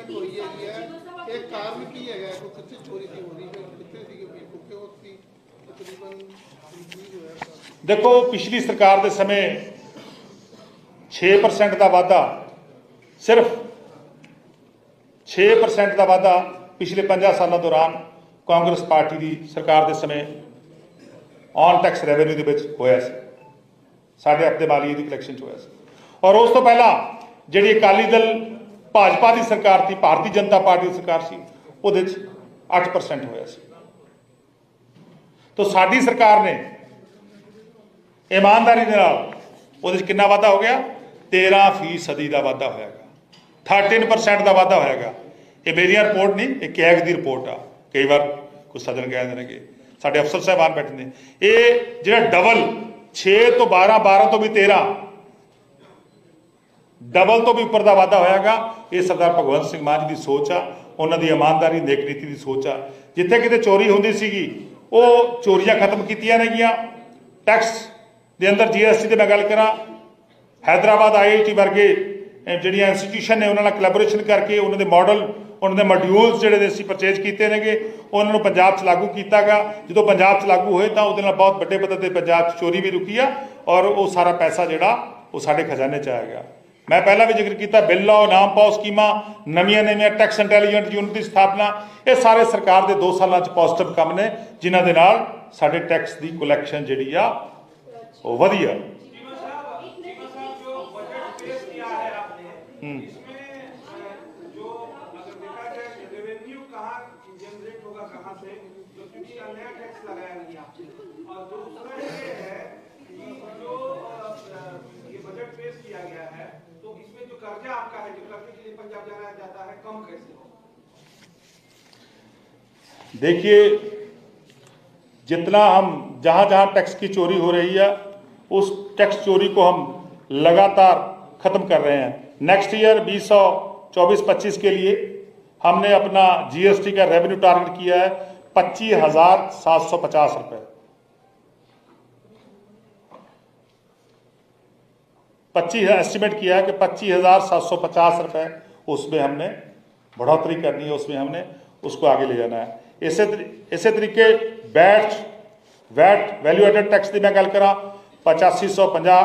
Statement ਹੋਈ ਹੈਗੀ ਹੈ। ਇਹ ਕਾਰਨ ਕੀ ਹੈਗਾ? ਕੋ ਕਿੱਥੇ ਚੋਰੀ ਦੀ ਹੋ ਰਹੀ ਹੈ? ਕਿੱਥੇ ਦੀ ਵੀ ਕਿਉਂਕਿ ਉਹ ਤਕਰੀਬਨ ਦੇਖੋ, ਪਿਛਲੀ ਸਰਕਾਰ ਦੇ ਸਮੇਂ 6% ਦਾ ਵਾਧਾ ਸਿਰਫ 6% ਦਾ ਵਾਧਾ ਪਿਛਲੇ 50 ਸਾਲਾਂ ਦੌਰਾਨ ਕਾਂਗਰਸ ਪਾਰਟੀ ਦੀ ਸਰਕਾਰ ਦੇ ਸਮੇਂ ਔਨ ਟੈਕਸ ਰੈਵਨਿਊ ਦੇ ਵਿੱਚ ਹੋਇਆ ਸੀ। ਸਾਡੇ ਆਪਣੇ ਮਾਲੀਏ ਦੀ ਕਲੈਕਸ਼ਨ ਚ ਹੋਇਆ ਸੀ। ਔਰ ਉਸ ਤੋਂ ਪਹਿਲਾਂ ਜਿਹੜੀ ਅਕਾਲੀ ਦਲ ਭਾਜਪਾ ਦੀ ਸਰਕਾਰ ਸੀ, ਭਾਰਤੀ ਜਨਤਾ ਪਾਰਟੀ ਦੀ ਸਰਕਾਰ ਸੀ, ਉਹਦੇ ਚ 8% ਹੋਇਆ ਸੀ। ਤਾਂ ਸਾਡੀ ਸਰਕਾਰ ਨੇ ਇਮਾਨਦਾਰੀ ਦੇ ਨਾਲ ਉਹਦੇ ਚ ਕਿੰਨਾ ਵਾਧਾ ਹੋ ਗਿਆ? 13 ਫੀਸਦੀ ਦਾ ਵਾਧਾ ਹੋਇਆਗਾ 13% ਦਾ ਵਾਧਾ ਹੋਇਆਗਾ ਇਹ ਮੇਰੀਆਂ ਰਿਪੋਰਟ ਨਹੀਂ, ਇਹ ਕੈਗ ਦੀ ਰਿਪੋਰਟ ਆ। ਕਈ ਵਾਰ ਕੁਝ ਸੱਜਣ ਕਹਿ ਦਿੰਦੇ ਨੇਗੇ। ਸਾਡੇ ਅਫਸਰ ਸਾਹਿਬਾਨ ਬੈਠੇ ਨੇ। ਇਹ ਜਿਹੜਾ ਡਬਲ 6 ਤੋਂ 12 12 ਤੋਂ ਵੀ 13 ਡਬਲ ਤੋਂ ਵੀ ਉੱਪਰ ਦਾ ਵਾਧਾ ਹੋਇਆਗਾ। ਇਹ ਸਰਦਾਰ ਭਗਵੰਤ ਸਿੰਘ ਮਾਨ ਜੀ ਦੀ ਸੋਚ ਆ। ਉਹਨਾਂ ਦੀ ਇਮਾਨਦਾਰੀ, ਨੇਕ ਨੀਤੀ ਦੀ ਸੋਚ ਆ। ਜਿੱਥੇ ਕਿਤੇ ਚੋਰੀ ਹੁੰਦੀ ਸੀਗੀ, ਉਹ ਚੋਰੀਆਂ ਖਤਮ ਕੀਤੀਆਂ ਨੇਗੀਆਂ ਟੈਕਸ ਦੇ ਅੰਦਰ ਜੀਐਸਟੀ ਤੇ ਮੈਂ ਗੱਲ ਕਰਾਂ, ਹੈਦਰਾਬਾਦ ਆਈਆਈਟੀ ਵਰਗੇ ਜਿਹੜੀਆਂ ਇੰਸਟੀਟਿਊਸ਼ਨ ਨੇ, ਉਹਨਾਂ ਨਾਲ ਕੋਲੈਬੋਰੇਸ਼ਨ ਕਰਕੇ ਉਹਨਾਂ ਦੇ ਮਾਡਲ ਉਹਨਾਂ ਦੇ ਮੋਡਿਊਲਸ ਜਿਹੜੇ ਨੇ ਅਸੀਂ ਪਰਚੇਜ ਕੀਤੇ ਨੇਗੇ। ਉਹਨਾਂ ਨੂੰ ਪੰਜਾਬ 'ਚ ਲਾਗੂ ਕੀਤਾਗਾ। ਜਦੋਂ ਪੰਜਾਬ 'ਚ ਲਾਗੂ ਹੋਏ ਤਾਂ ਉਹਦੇ ਨਾਲ ਬਹੁਤ ਵੱਡੇ ਪੱਧਰ ਤੇ ਪੰਜਾਬ 'ਚ ਚੋਰੀ ਵੀ ਰੁਕੀ ਆ ਔਰ ਉਹ ਸਾਰਾ ਪੈਸਾ ਜਿਹੜਾ ਉਹ ਸਾਡੇ ਖਜ਼ਾਨੇ 'ਚ ਆਇਆ ਗਿਆ। ਮੈਂ ਪਹਿਲਾਂ ਵੀ ਜ਼ਿਕਰ ਕੀਤਾ ਬਿੱਲ ਲਾਓ ਨਾਮ ਪਾਓ ਸਕੀਮਾਂ ਨਵੀਆਂ ਨਵੀਆਂ ਟੈਕਸ ਇੰਟੈਲੀਜੈਂਟ ਯੂਨਿਟ ਦੀ ਸਥਾਪਨਾ ਇਹ ਸਾਰੇ ਸਰਕਾਰ ਦੇ 2 ਸਾਲਾਂ 'ਚ ਪੋਜ਼ਿਟਿਵ ਕੰਮ ਨੇ ਜਿਨ੍ਹਾਂ ਦੇ ਨਾਲ ਸਾਡੇ ਟੈਕਸ ਦੀ ਕਲੈਕਸ਼ਨ ਜਿਹੜੀ ਆ ਉਹ ਵਧੀਆ। ਹੂੰ। कम कैसे देखिए, जितना हम जहाँ जहाँ टैक्स की चोरी हो रही है, उस टैक्स चोरी को हम लगातार खत्म कर रहे हैं। नेक्स्ट ईयर 2024-25 के लिए हमने अपना जीएसटी का रेवेन्यू टारगेट किया है पच्चीस हज़ार सात सौ पचास रुपए। पच्चीस एस्टिमेट किया है कि पच्चीस हज़ार सात सौ पचास रुपए उसमें हमने बढ़ोतरी करनी है उसमें हमने उसको आगे ले जाना है इसे तरी- इसे तरीके VAT VAT value added tax की मैं गल करा पचासी सौ पंजाह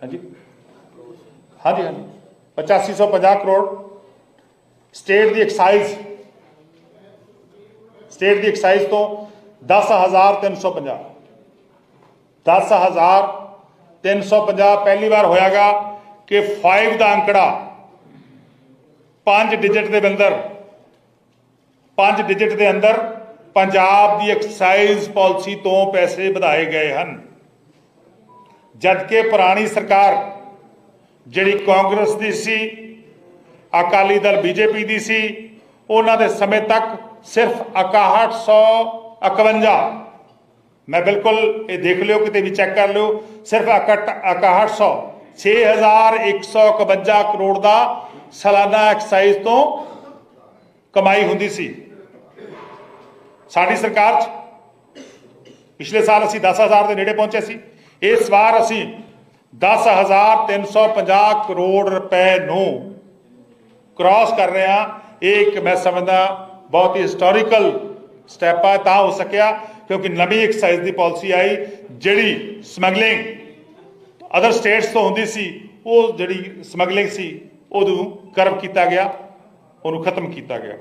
हाँ जी हाँ जी हाँ जी पचासी सौ पंजाह करोड़ स्टेट ਦੀ ਐਕਸਾਈਜ਼ ਸਟੇਟ ਦੀ ਐਕਸਾਈਜ਼ ਤੋਂ 10350 10350 ਪਹਿਲੀ ਵਾਰ ਹੋਇਆਗਾ ਕਿ 5 ਦਾ ਅੰਕੜਾ ਪੰਜ ਡਿਜਟ ਦੇ ਅੰਦਰ ਪੰਜ ਡਿਜਟ ਦੇ ਅੰਦਰ ਪੰਜਾਬ ਦੀ ਐਕਸਾਈਜ਼ ਪਾਲਿਸੀ ਤੋਂ ਪੈਸੇ ਵਧਾਏ ਗਏ ਹਨ। ਜਦਕਿ ਪੁਰਾਣੀ ਸਰਕਾਰ, ਜਿਹੜੀ ਕਾਂਗਰਸ ਦੀ ਸੀ, ਅਕਾਲੀ ਦਲ ਬੀਜੇਪੀ ਦੀ ਸੀ, ਉਹਨਾਂ ਦੇ ਸਮੇਂ ਤੱਕ ਸਿਰਫ 6151 ਮੈਂ ਬਿਲਕੁਲ ਇਹ ਦੇਖ ਲਿਓ, ਕਿਤੇ ਵੀ ਚੈੱਕ ਕਰ ਲਿਓ, ਸਿਰਫ 6100 6151 ਕਰੋੜ ਦਾ ਸਾਲਾਨਾ ਐਕਸਾਈਜ਼ ਤੋਂ ਕਮਾਈ ਹੁੰਦੀ ਸੀ। ਸਾਡੀ ਸਰਕਾਰ 'ਚ ਪਿਛਲੇ ਸਾਲ ਅਸੀਂ 10000 ਦੇ ਨੇੜੇ ਪਹੁੰਚੇ ਸੀ। ਇਸ ਵਾਰ ਅਸੀਂ 10350 ਕਰੋੜ ਰੁਪਏ ਨੂੰ ਕ੍ਰਾਸ ਕਰ ਰਹੇ ਹਾਂ। ਇਹ ਇੱਕ ਮੈਂ ਸਮਝਦਾ ਬਹੁਤ ਹੀ ਹਿਸਟੋਰੀਕਲ ਸਟੈਪ ਆ, ਤਾਂ ਹੋ ਸਕਿਆ, ਕਿਉਂਕਿ ਨਵੀਂ ਐਕਸਾਈਜ਼ ਦੀ ਪਾਲਿਸੀ ਆਈ, ਜਿਹੜੀ ਸਮਗਲਿੰਗ ਅਦਰ ਸਟੇਟਸ ਤੋਂ ਹੁੰਦੀ ਸੀ, ਉਹ ਜਿਹੜੀ ਸਮਗਲਿੰਗ ਸੀ ਉਹਨੂੰ ਕਰਵ ਕੀਤਾ ਗਿਆ ਉਹਨੂੰ ਖਤਮ ਕੀਤਾ ਗਿਆ।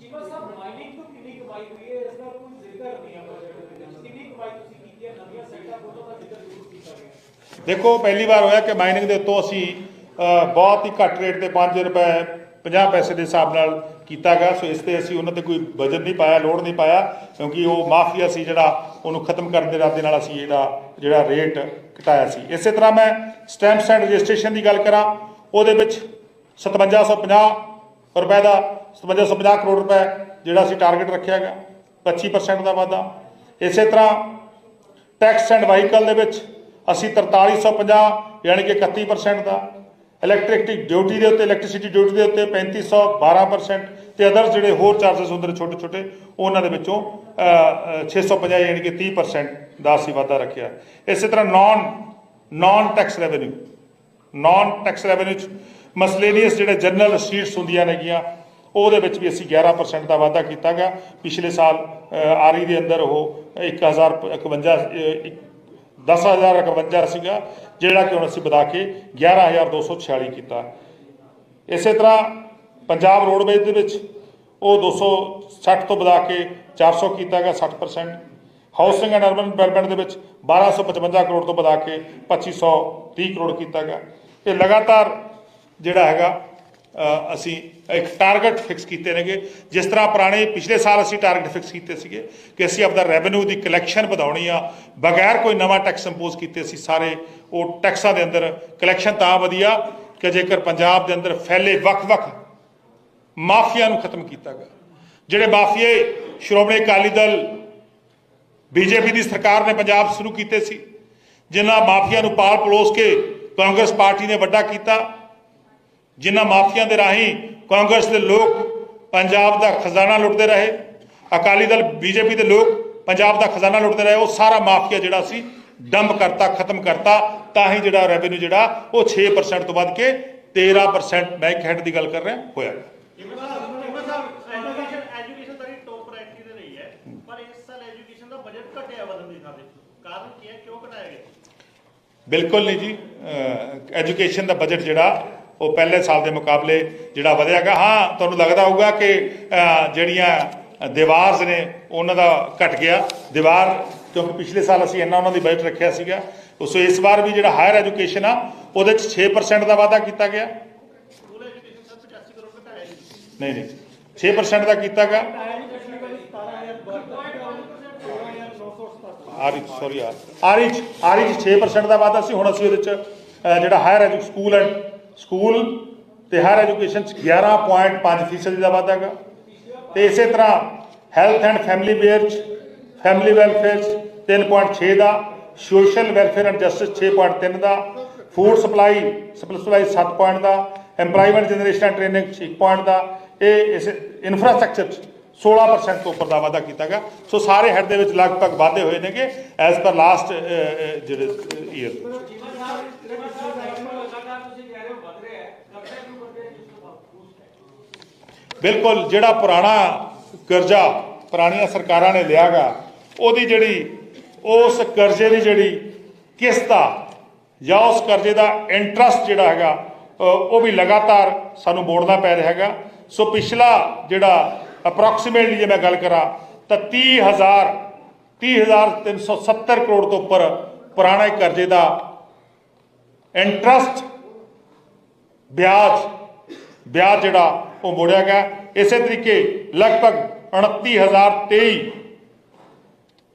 ਜੀਵਨ ਸਾਹਿਬ ਮਾਈਨਿੰਗ ਤੋਂ ਕਿੰਨੀ ਕਮਾਈ ਹੋਈ ਹੈ? ਇਸ ਦਾ ਕੋਈ ਜ਼ਿਕਰ ਨਹੀਂ ਹੈ ਬਜਟ ਦੇ ਵਿੱਚ ਕਿੰਨੀ ਕਮਾਈ ਤੁਸੀਂ ਕੀਤੀ ਹੈ? ਨਵੀਆਂ ਸਾਈਟਾਂ ਖੋਲ੍ਹਣ ਦਾ ਜ਼ਿਕਰ ਜ਼ਰੂਰ ਕੀਤਾ ਗਿਆ। ਦੇਖੋ ਪਹਿਲੀ ਵਾਰ ਹੋਇਆ ਕਿ ਮਾਈਨਿੰਗ ਦੇ ਉੱਤੋਂ ਅਸੀਂ ਬਹੁਤ ਹੀ ਘੱਟ ਰੇਟ ਤੇ 5 ਰੁਪਏ 50 ਪੈਸੇ ਦੇ ਹਿਸਾਬ ਨਾਲ ਕੀਤਾ ਗਿਆ। ਸੋ ਇਸ ਤੇ ਅਸੀਂ ਉਹਨਾਂ ਤੇ ਕੋਈ ਬਜਟ ਨਹੀਂ ਪਾਇਆ ਲੋਡ ਨਹੀਂ ਪਾਇਆ ਕਿਉਂਕਿ ਉਹ ਮਾਫੀਆ ਸੀ ਜਿਹੜਾ ਉਹਨੂੰ ਖਤਮ ਕਰਨ ਦੇ ਇਰਾਦੇ ਨਾਲ ਅਸੀਂ ਜਿਹੜਾ ਜਿਹੜਾ ਰੇਟ ਘਟਾਇਆ ਸੀ। ਇਸੇ ਤਰ੍ਹਾਂ ਮੈਂ ਸਟੈਂਪਸ ਐਂਡ ਰਜਿਸਟ੍ਰੇਸ਼ਨ ਦੀ ਗੱਲ ਕਰਾਂ ਉਹਦੇ ਵਿੱਚ 5750 ਰੁਪਏ ਦਾ 5750 ਕਰੋੜ ਰੁਪਏ ਜਿਹੜਾ ਅਸੀਂ ਟਾਰਗੇਟ ਰੱਖਿਆ ਗਿਆ 25% ਦਾ ਵਾਧਾ। ਇਸੇ ਤਰ੍ਹਾਂ ਟੈਕਸ ਐਂਡ ਵਾਹੀਕਲ ਦੇ ਵਿੱਚ ਅਸੀਂ 4350 ਯਾਨੀ ਕਿ 31% ਦਾ ਇਲੈਕਟ੍ਰਿਕ ਡਿਊਟੀ ਦੇ ਉੱਤੇ ਇਲੈਕਟ੍ਰਿਸਿਟੀ ਡਿਊਟੀ ਦੇ ਉੱਤੇ 3512% ਤੇ ਅਦਰ ਜਿਹੜੇ ਹੋਰ ਚਾਰजेस ਹੁੰਦੇ ਨੇ ਛੋਟੇ ਛੋਟੇ ਉਹਨਾਂ ਦੇ ਵਿੱਚੋਂ ਅ, ਅ, 650 ਯਾਨੀ ਕਿ 30% ਦਾ ਅਸੀਂ ਵਾਧਾ ਰੱਖਿਆ। ਇਸੇ ਤਰ੍ਹਾਂ non non tax revenue non tax revenue ਚ ਮਸਲੇਨੀਅਸ ਜਿਹੜੇ ਜਨਰਲ ਸ਼ੀਟਸ ਹੁੰਦੀਆਂ ਨੇਗੀਆਂ ਉਹਦੇ ਵਿੱਚ ਵੀ ਅਸੀਂ 11% ਦਾ ਵਾਧਾ ਕੀਤਾ ਗਿਆ ਪਿਛਲੇ ਸਾਲ ਆਰੀ ਦੇ ਅੰਦਰ ਉਹ 1051 ਅ, ਇੱਕ- 10051 ਸੀਗਾ ਜਿਹੜਾ ਕਿ ਹੁਣ ਅਸੀਂ ਵਧਾ ਕੇ 11246 ਕੀਤਾ। ਇਸੇ ਤਰ੍ਹਾਂ ਪੰਜਾਬ ਰੋਡਵੇਜ਼ ਦੇ ਵਿੱਚ ਉਹ 260 ਤੋਂ ਵਧਾ ਕੇ 400 ਕੀਤਾ ਗਿਆ 60% ਹਾਊਸਿੰਗ ਐਂਡ ਅਰਬਨ ਡਿਵੈਲਪਮੈਂਟ ਦੇ ਵਿੱਚ 1255 ਕਰੋੜ ਤੋਂ ਵਧਾ ਕੇ 2530 ਕਰੋੜ ਕੀਤਾ ਗਿਆ ਇਹ ਲਗਾਤਾਰ ਜਿਹੜਾ ਹੈਗਾ ਅਸੀਂ ਇੱਕ ਟਾਰਗੇਟ ਫਿਕਸ ਕੀਤੇ ਨੇਗੇ। ਜਿਸ ਤਰ੍ਹਾਂ ਪੁਰਾਣੇ ਪਿਛਲੇ ਸਾਲ ਅਸੀਂ ਟਾਰਗੇਟ ਫਿਕਸ ਕੀਤੇ ਸੀਗੇ ਕਿ ਅਸੀਂ ਆਪਦਾ ਰੈਵਨਿਊ ਦੀ ਕਲੈਕਸ਼ਨ ਵਧਾਉਣੀ ਆ, ਬਗੈਰ ਕੋਈ ਨਵਾਂ ਟੈਕਸ ਇੰਪੋਜ਼ ਕੀਤੇ ਅਸੀਂ ਸਾਰੇ ਉਹ ਟੈਕਸਾਂ ਦੇ ਅੰਦਰ ਕਲੈਕਸ਼ਨ ਤਾਂ ਵਧੀਆ ਕਿ ਜੇਕਰ ਪੰਜਾਬ ਦੇ ਅੰਦਰ ਫੈਲੇ ਵੱਖ-ਵੱਖ ਮਾਫੀਆ ਨੂੰ ਖਤਮ ਕੀਤਾ ਗਿਆ। ਜਿਹੜੇ ਮਾਫੀਏ, ਸ਼੍ਰੋਮਣੀ ਅਕਾਲੀ ਦਲ, ਬੀਜੇਪੀ ਦੀ ਸਰਕਾਰ ਨੇ ਪੰਜਾਬ ਸ਼ੁਰੂ ਕੀਤੇ ਸੀ, ਜਿਨ੍ਹਾਂ ਮਾਫੀਆ ਨੂੰ ਪਾਲ ਪਲੋਸ ਕੇ ਕਾਂਗਰਸ ਪਾਰਟੀ ਨੇ ਵੱਡਾ ਕੀਤਾ ਜਿਨ੍ਹਾਂ ਮਾਫੀਆ ਦੇ ਰਾਹੀਂ ਕਾਂਗਰਸ ਦੇ ਲੋਕ ਪੰਜਾਬ ਦਾ ਖਜ਼ਾਨਾ ਲੁੱਟਦੇ ਰਹੇ ਅਕਾਲੀ ਦਲ ਬੀਜੇਪੀ ਦੇ ਲੋਕ ਪੰਜਾਬ ਦਾ ਖਜ਼ਾਨਾ ਲੁੱਟਦੇ ਰਹੇ ਉਹ ਸਾਰਾ ਮਾਫੀਆ ਜਿਹੜਾ ਸੀ ਡੰਪ ਕਰਤਾ ਖਤਮ ਕਰਤਾ ਤਾਂ ਹੀ ਜਿਹੜਾ ਰੈਵਨਿਊ ਜਿਹੜਾ ਉਹ 6% ਤੋਂ ਵੱਧ ਕੇ 13% ਮੈਂ ਇੱਕ ਹੈਡ ਦੀ ਗੱਲ ਕਰ ਰਿਹਾ ਹੋਇਆ। ਐਜੂਕੇਸ਼ਨ ਐਜੂਕੇਸ਼ਨ ਤੁਹਾਡੀ ਟੌਪ ਪ੍ਰਾਇੋਰਟੀ ਤੇ ਰਹੀ ਹੈ ਪਰ ਇਸ ਸਾਲ ਐਜੂਕੇਸ਼ਨ ਦਾ ਬਜਟ ਘਟਿਆ ਵਧਣ ਦੀ ਥਾਂ ਤੇ। ਕਾਰਨ ਕੀ ਹੈ? ਕਿਉਂ ਘਟਾਇਆ ਗਿਆ? ਬਿਲਕੁਲ ਨਹੀਂ ਜੀ ਐਜੂਕੇਸ਼ਨ ਦਾ ਬਜਟ ਜਿਹੜਾ ਉਹ ਪਹਿਲੇ ਸਾਲ ਦੇ ਮੁਕਾਬਲੇ ਜਿਹੜਾ ਵਧਿਆਗਾ ਹਾਂ, ਤੁਹਾਨੂੰ ਲੱਗਦਾ ਹੋਊਗਾ ਕਿ ਜਿਹੜੀਆਂ ਦੀਵਾਰਸ ਨੇ, ਉਹਨਾਂ ਦਾ ਘਟ ਗਿਆ। ਦੀਵਾਰ, ਕਿਉਂਕਿ ਪਿਛਲੇ ਸਾਲ ਅਸੀਂ ਇੰਨਾ ਉਹਨਾਂ ਦੀ ਬਜਟ ਰੱਖਿਆ ਸੀਗਾ, ਉਸ ਇਸ ਵਾਰ ਵੀ ਜਿਹੜਾ ਹਾਇਰ ਐਜੂਕੇਸ਼ਨ ਆ, ਉਹਦੇ ਚ 6% ਦਾ ਵਾਅਦਾ ਕੀਤਾ ਗਿਆ। ਨਹੀਂ ਨਹੀਂ 6% ਦਾ ਕੀਤਾ ਗਿਆ। ਆਰਿਜ ਸੌਰੀ ਆਰਿਜ ਆਰਿਜ 6% ਦਾ ਵਾਅਦਾ ਸੀ, ਹੁਣ ਅਸੀਂ ਉਹਦੇ ਚ ਜਿਹੜਾ higher edu school and school ਤੇ ਹਾਇਰ ਐਜੂਕੇਸ਼ਨ ਚ 11.5% ਫੀਸਦੀ ਦਾ ਵਾਧਾ ਹੈਗਾ। ਤੇ ਇਸੇ ਤਰ੍ਹਾਂ ਹੈਲਥ ਐਂਡ ਫੈਮਿਲੀ ਵੇਅਰ ਚ, ਫੈਮਿਲੀ ਵੈਲਫੇਅਰ ਚ 3.6 ਦਾ, ਸੋਸ਼ਲ ਵੈਲਫੇਅਰ ਐਂਡ ਜਸਟਿਸ 6.3 ਦਾ, ਫੂਡ ਸਪਲਾਈ ਸਪਲਾਈ 7 ਪੁਆਇੰਟ ਦਾ, EMPLOYMENT generation and training 6 point ਦਾ, ਇਹ ਇਸ ਇਨਫਰਾਸਟ੍ਰਕਚਰ ਚ 16% ਤੋਂ ਉੱਪਰ ਦਾ ਵਾਧਾ ਕੀਤਾ ਗਿਆ। ਸੋ ਸਾਰੇ ਹੈਡ ਦੇ ਵਿੱਚ ਲਗਭਗ ਵਾਧੇ ਹੋਏ ਨੇਗੇ ਐਜ਼ ਪਰ ਲਾਸਟ ਜਿਹੜੇ ਈਅਰ ਬਿਲਕੁਲ, ਜਿਹੜਾ ਪੁਰਾਣਾ ਕਰਜ਼ਾ ਪੁਰਾਣੀਆਂ ਸਰਕਾਰਾਂ ਨੇ ਲਿਆਗਾ, ਉਹਦੀ ਜਿਹੜੀ, ਉਸ ਕਰਜ਼ੇ ਦੀ ਜਿਹੜੀ ਕਿਸ਼ਤ ਆ, ਜਾਂ ਉਸ ਕਰਜ਼ੇ ਦਾ ਇੰਟਰਸਟ ਜਿਹੜਾ ਹੈਗਾ ਉਹ ਵੀ ਲਗਾਤਾਰ ਸਾਨੂੰ ਮੋੜਨਾ ਪੈ ਰਿਹਾ ਹੈਗਾ। ਸੋ ਪਿਛਲਾ ਜਿਹੜਾ ਅਪਰੋਕਸੀਮੇਟਲੀ ਜੇ ਮੈਂ ਗੱਲ ਕਰਾਂ, ਤਾਂ 30000 30370 ਕਰੋੜ ਤੋਂ ਉੱਪਰ ਪੁਰਾਣੇ ਕਰਜ਼ੇ ਦਾ ਇੰਟਰਸਟ ਵਿਆਜ ਵਿਆਜ ਜਿਹੜਾ ਉਹ ਮੋੜਿਆ ਗਿਆ। ਇਸੇ ਤਰੀਕੇ ਲਗਭਗ 29023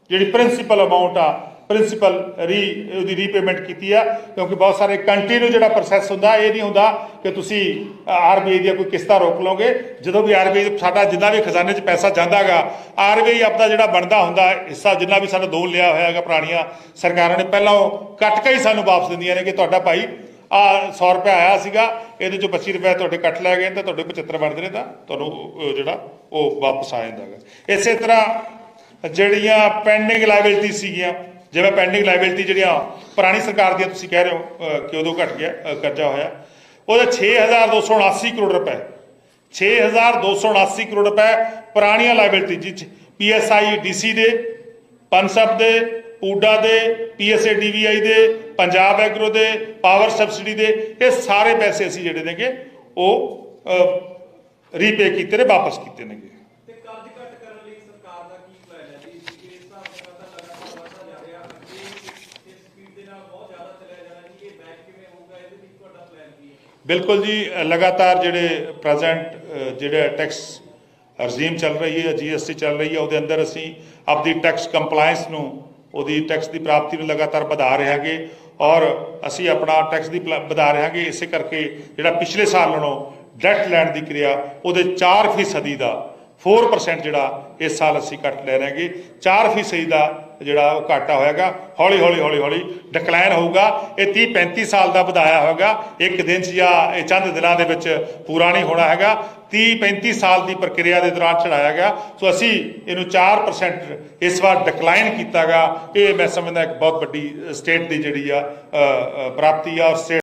ਜਿਹੜੀ ਪ੍ਰਿੰਸੀਪਲ ਅਮਾਉਂਟ ਆ ਪ੍ਰਿੰਸੀਪਲ ਰੀ, ਉਹਦੀ ਰੀਪੇਮੈਂਟ ਕੀਤੀ ਆ, ਕਿਉਂਕਿ ਬਹੁਤ ਸਾਰੇ ਕੰਟੀਨਿਊ ਜਿਹੜਾ ਪ੍ਰੋਸੈਸ ਹੁੰਦਾ, ਇਹ ਨਹੀਂ ਹੁੰਦਾ ਕਿ ਤੁਸੀਂ ਆਰਬੀਆਈ ਦੀਆਂ ਕੋਈ ਕਿਸ਼ਤਾਂ ਰੋਕ ਲਓਗੇ। ਜਦੋਂ ਵੀ ਆਰਬੀਆਈ ਸਾਡਾ ਜਿੰਨਾ ਵੀ ਖਜ਼ਾਨੇ 'ਚ ਪੈਸਾ ਜਾਂਦਾਗਾ ਆਰਬੀਆਈ ਆਪਣਾ ਜਿਹੜਾ ਬਣਦਾ ਹੁੰਦਾ, ਹਿੱਸਾ ਜਿੰਨਾ ਵੀ ਸਾਡਾ ਦੋਲ ਲਿਆ ਹੋਇਆ ਹੈਗਾ ਪੁਰਾਣੀਆਂ ਸਰਕਾਰਾਂ ਨੇ, ਪਹਿਲਾਂ ਉਹ ਕੱਟ ਕੇ ਹੀ ਸਾਨੂੰ ਵਾਪਸ ਦਿੰਦੀਆਂ ਨੇ ਕਿ ਤੁਹਾਡਾ ਭਾਈ ਆ 100 ਰੁਪਏ ਆਇਆ ਸੀਗਾ, ਇਹਦੇ ਚੋਂ 25 ਰੁਪਏ ਤੁਹਾਡੇ ਕੱਟ ਲੈ ਗਏ ਤਾਂ ਤੁਹਾਡੇ 75 ਬਣਦੇ ਨੇ, ਤਾਂ ਤੁਹਾਨੂੰ ਜਿਹੜਾ ਉਹ ਵਾਪਸ ਆ ਜਾਂਦਾ ਹੈਗਾ। ਇਸੇ ਤਰ੍ਹਾਂ ਜਿਹੜੀਆਂ ਪੈਂਡਿੰਗ ਲਾਇਬਿਲਟੀ ਸੀਗੀਆਂ, ਜਿਵੇਂ ਪੈਂਡਿੰਗ ਲਾਇਬਿਲਟੀ ਜਿਹੜੀਆਂ ਪੁਰਾਣੀ ਸਰਕਾਰ ਦੀਆਂ ਤੁਸੀਂ ਕਹਿ ਰਹੇ ਹੋ ਕਿ ਉਦੋਂ ਘਟ ਗਿਆ ਕਰਜ਼ਾ ਹੋਇਆ, ਉਹਦੇ 6279 ਕਰੋੜ ਰੁਪਏ। 6279 ਕਰੋੜ ਰੁਪਏ ਪੁਰਾਣੀਆਂ ਲਾਇਬਿਲਟੀ ਜਿਹ ਪੀਐਸਆਈ ਡੀਸੀ ਦੇ ਪਨਸਬ ਦੇ ਪੂਡਾ ਦੇ ਪੀਐਸਏ ਡੀਵੀਆਈ ਦੇ ਪੰਜਾਬ ਐਗਰੋ ਦੇ ਪਾਵਰ ਸਬਸਿਡੀ ਦੇ ਇਹ ਸਾਰੇ ਪੈਸੇ ਅਸੀਂ ਜਿਹੜੇ ਨੇਗੇ ਉਹ ਰੀਪੇ ਕੀਤੇ ਨੇ ਵਾਪਸ ਕੀਤੇ ਨੇਗੇ। ਬਿਲਕੁਲ ਜੀ ਲਗਾਤਾਰ ਜਿਹੜੇ ਪ੍ਰੈਜ਼ੈਂਟ ਜਿਹੜਾ ਟੈਕਸ ਰਜੀਮ ਚੱਲ ਰਹੀ ਹੈ ਜੀਐਸਟੀ ਚੱਲ ਰਹੀ ਹੈ ਉਹਦੇ ਅੰਦਰ ਅਸੀਂ ਆਪਦੀ ਟੈਕਸ ਕੰਪਲਾਈਂਸ ਨੂੰ ਉਹਦੀ ਟੈਕਸ ਦੀ ਪ੍ਰਾਪਤੀ ਨੂੰ ਲਗਾਤਾਰ ਵਧਾ ਰਹੇ ਹਾਂਗੇ। ਔਰ ਅਸੀਂ ਆਪਣਾ ਟੈਕਸ ਦੀ ਪਲਾ- ਵਧਾ ਰਹੇ ਹਾਂਗੇ, ਇਸੇ ਕਰਕੇ ਜਿਹੜਾ ਪਿਛਲੇ ਸਾਲ ਨਾਲੋਂ ਡੈਟ ਲੈਣ ਦੀ ਕਿਰਿਆ, ਉਹਦੇ 4 ਫੀਸਦੀ ਦਾ 4% ਜਿਹੜਾ ਇਸ ਸਾਲ ਅਸੀਂ ਕੱਟ ਲੈ ਰਹੇਗੇ 4 ਫੀਸਦੀ ਦਾ ਜਿਹੜਾ ਉਹ ਘਾਟਾ ਹੋਏਗਾ ਹੌਲੀ ਹੌਲੀ ਹੌਲੀ ਹੌਲੀ ਡਿਕਲਾਈਨ ਹੋਊਗਾ। ਇਹ 30 35 ਸਾਲ ਦਾ ਵਧਾਇਆ ਹੋਏਗਾ ਇੱਕ ਦਿਨ 'ਚ ਜਾਂ ਇਹ ਚੰਦ ਦਿਨਾਂ ਦੇ ਵਿੱਚ ਪੂਰਾ ਨਹੀਂ ਹੋਣਾ ਹੈਗਾ। 30 35 ਸਾਲ ਦੀ ਪ੍ਰਕਿਰਿਆ ਦੇ ਦੌਰਾਨ ਚੜਾਇਆ ਗਿਆ। ਸੋ ਅਸੀਂ ਇਹਨੂੰ 4% ਇਸ ਵਾਰ ਡਿਕਲਾਈਨ ਕੀਤਾਗਾ। ਇਹ ਮੈਂ ਸਮਝਦਾ ਇੱਕ ਬਹੁਤ ਵੱਡੀ ਸਟੇਟ ਦੀ ਜਿਹੜੀ ਆ ਪ੍ਰਾਪਤੀ ਆ, ਔਰ state